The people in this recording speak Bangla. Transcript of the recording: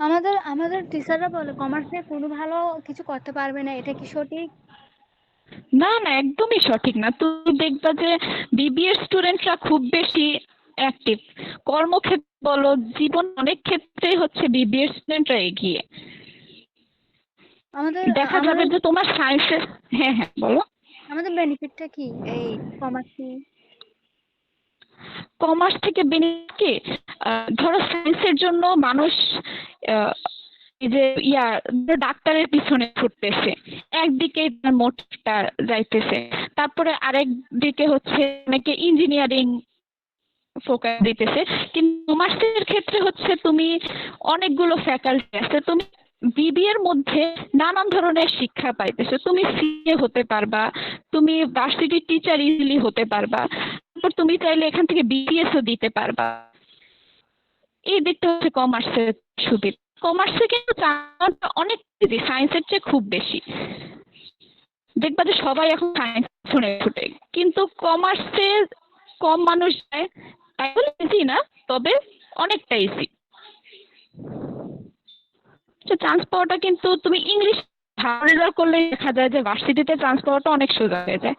আমাদের আমাদের টিচাররা বলে কমার্স নিয়ে কোনো ভালো কিছু করতে পারবে না এটা কি সঠিক? না না একদমই সঠিক না। তুমি দেখবা যে বিবিএ স্টুডেন্টরা খুব বেশি অ্যাক্টিভ কর্মক্ষেত্রে বলো জীবন অনেক ক্ষেত্রেই হচ্ছে বিবিএ স্টুডেন্টরা এগিয়ে। আমাদের দেখা যাবে যে তোমার সায়েন্সের হ্যাঁ হ্যাঁ বলো। আমাদের বেনিফিটটা কি? এই কমার্স নিয়ে। কমার্স থেকে বেনিফিট কি? আহ, ধরো সায়েন্সের জন্য মানুষ যে, ইয়া ডাক্তারের পিছনে ছুটতেছে। একদিকে তার মোটটা যাইতেছে। তারপরে আরেক দিকে হচ্ছে অনেকে ইঞ্জিনিয়ারিং ফোকাস দিতেছে। কিন্তু কমার্সের ক্ষেত্রে হচ্ছে তুমি অনেকগুলো ফ্যাকাল্টি আছে, তুমি বিবি এর মধ্যে নানান ধরনের শিক্ষা পাইতেছো। তুমি সিএ হতে পারবা, তুমি ভার্সিটি টিচার ইজিলি হতে পারবা। তারপর তুমি চাইলে এখান থেকে বিবিএসও দিতে পারবা। এই দিকটা হচ্ছে কমার্সের সুবিধা। কমার্সে কিন্তু চাকরিটা অনেক বেশি সায়েন্সের চেয়ে খুব বেশি। দেখবা যে সবাই এখন সায়েন্স শুনে ছুটে কিন্তু কমার্সে কম মানুষ যায়, তাই বলে ইজি না, তবে অনেকটা ইজি চান্স পাওয়াটা কিন্তু তুমি ইংলিশ ভালো রেজাল্ট করলে দেখা যায় যে ভার্সিটিতে চান্স পাওয়াটা অনেক সোজা হয়ে যায়।